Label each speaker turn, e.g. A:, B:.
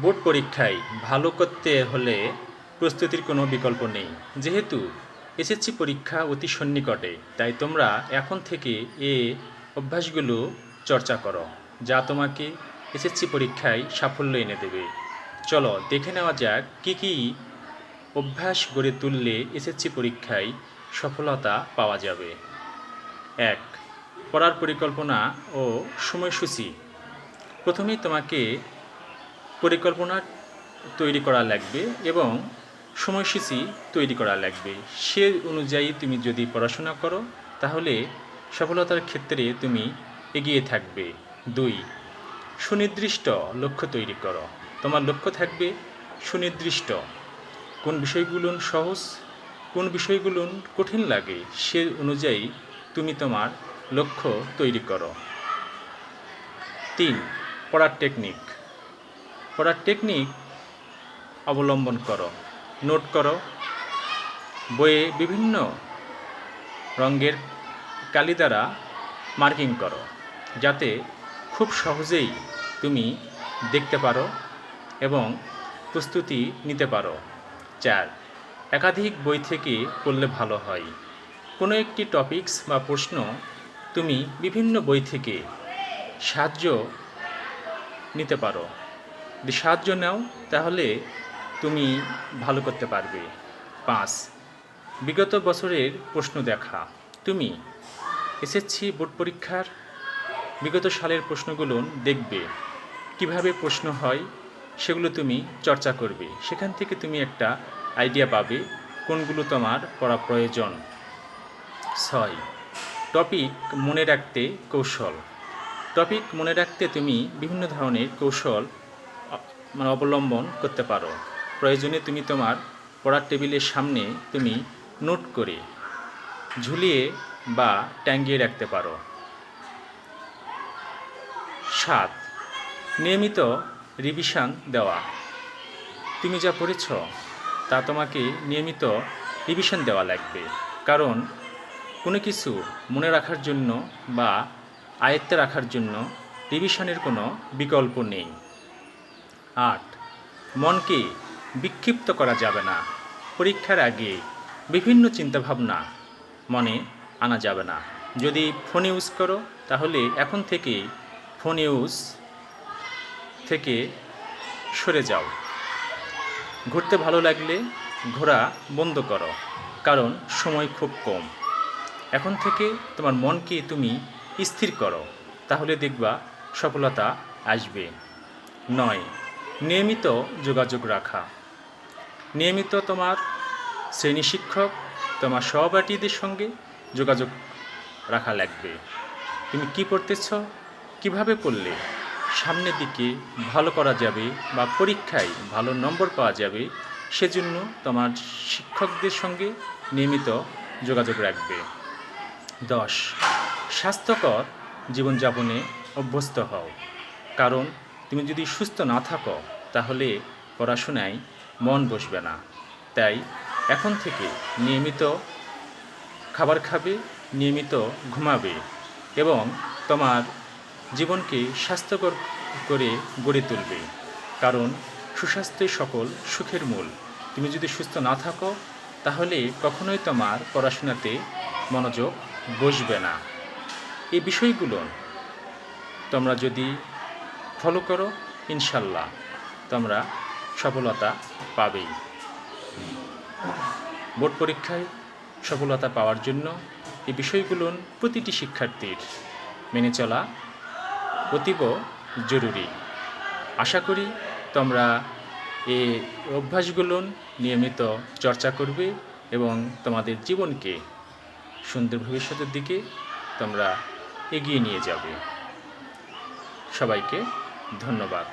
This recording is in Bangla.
A: বোর্ড পরীক্ষায় ভালো করতে হলে প্রস্তুতির কোনো বিকল্প নেই। যেহেতু এসএসসি পরীক্ষা অতি সন্নিকটে, তাই তোমরা এখন থেকে এ অভ্যাসগুলো চর্চা করো, যা তোমাকে এসএসসি পরীক্ষায় সাফল্য এনে দেবে। চলো দেখে নেওয়া যাক কী কী অভ্যাস গড়ে তুললে এসএসসি পরীক্ষায় সফলতা পাওয়া যাবে। এক, পড়ার পরিকল্পনা ও সময়সূচি। প্রথমেই তোমাকে পরিকল্পনা তৈরি করা লাগবে এবং সময়সূচি তৈরি করা লাগবে। সে অনুযায়ী তুমি যদি পড়াশোনা করো, তাহলে সফলতার ক্ষেত্রে তুমি এগিয়ে থাকবে। দুই, সুনির্দিষ্ট লক্ষ্য তৈরি করো। তোমার লক্ষ্য থাকবে সুনির্দিষ্ট। কোন বিষয়গুলো সহজ, কোন বিষয়গুলো কঠিন লাগে, সে অনুযায়ী তুমি তোমার লক্ষ্য তৈরি করো। তিন, পড়ার টেকনিক। পড়ার টেকনিক অবলম্বন করো নোট করো। বইয়ে বিভিন্ন রঙের কালি দ্বারা মার্কিং করো, যাতে খুব সহজেই তুমি দেখতে পারো এবং প্রস্তুতি নিতে পারো। চার, একাধিক বই থেকে পড়লে ভালো হয়। কোনো একটি টপিকস বা প্রশ্ন তুমি বিভিন্ন বই থেকে সাহায্য নিতে পারো। যদি সাহায্য নাও, তাহলে তুমি ভালো করতে পারবে। পাঁচ, বিগত বছরের প্রশ্ন দেখা। তুমি এসএসসি বোর্ড পরীক্ষার বিগত সালের প্রশ্নগুলো দেখবে। কীভাবে প্রশ্ন হয় সেগুলো তুমি চর্চা করবে। সেখান থেকে তুমি একটা আইডিয়া পাবে কোনগুলো তোমার পড়া প্রয়োজন। ছয়, টপিক মনে রাখতে কৌশল। টপিক মনে রাখতে তুমি বিভিন্ন ধরনের কৌশল মানে অবলম্বন করতে পারো। প্রয়োজনে তুমি তোমার পড়ার টেবিলের সামনে তুমি নোট করে ঝুলিয়ে বা টাঙ্গিয়ে রাখতে পারো। সাত, নিয়মিত রিভিশন দেওয়া। তুমি যা পড়েছ, তা তোমাকে নিয়মিত রিভিশন দেওয়া লাগবে। কারণ কোনো কিছু মনে রাখার জন্য বা আয়ত্তে রাখার জন্য রিভিশনের কোনো বিকল্প নেই। আট। মনকে বিক্ষিপ্ত করা যাবে না। পরীক্ষার আগে বিভিন্ন চিন্তাভাবনা মনে আনা যাবে না। যদি ফোন ইউজ করো, তাহলে এখন থেকে ফোন ইউজ থেকে সরে যাও। ঘুরতে ভালো লাগলে ঘোরা বন্ধ করো, কারণ সময় খুব কম। এখন থেকে তোমার মনকে তুমি স্থির করো, তাহলে দেখবা সফলতা আসবে। নয়। নিয়মিত যোগাযোগ রাখা। নিয়মিত তোমার শ্রেণি শিক্ষক, তোমার সহপাঠীদের সঙ্গে যোগাযোগ রাখা লাগবে। তুমি কি পড়তেছ? কীভাবে পড়লে? সামনের দিকে ভালো করা যাবে বা পরীক্ষায় ভালো নম্বর পাওয়া যাবে, সেজন্য তোমার শিক্ষকদের সঙ্গে নিয়মিত যোগাযোগ রাখবে। দশ, স্বাস্থ্যকর জীবনযাপনে অভ্যস্ত হও। কারণ তুমি যদি সুস্থ না থাকো তাহলে পড়াশোনায় মন বসবে না। তাই এখন থেকে নিয়মিত খাবার খাবে, নিয়মিত ঘুমাবে এবং তোমার জীবনকে স্বাস্থ্যকর করে গড়ে তুলবে। কারণ সুস্বাস্থ্যই সকল সুখের মূল। তুমি যদি সুস্থ না থাকো, তাহলে কখনোই তোমার পড়াশোনাতে মনোযোগ বসবে না। এই বিষয়গুলো তোমরা যদি ফলো করো, ইনশাল্লাহ। তোমরা সফলতা পাবেই। বোর্ড পরীক্ষায় সফলতা পাওয়ার জন্য এই বিষয়গুলো প্রতিটি শিক্ষার্থীর মেনে চলা অতীব জরুরি। আশা করি তোমরা এই অভ্যাসগুলো নিয়মিত চর্চা করবে এবং তোমাদের জীবনকে সুন্দর ভবিষ্যতের দিকে তোমরা এগিয়ে নিয়ে যাবে। সবাইকে ধন্যবাদ।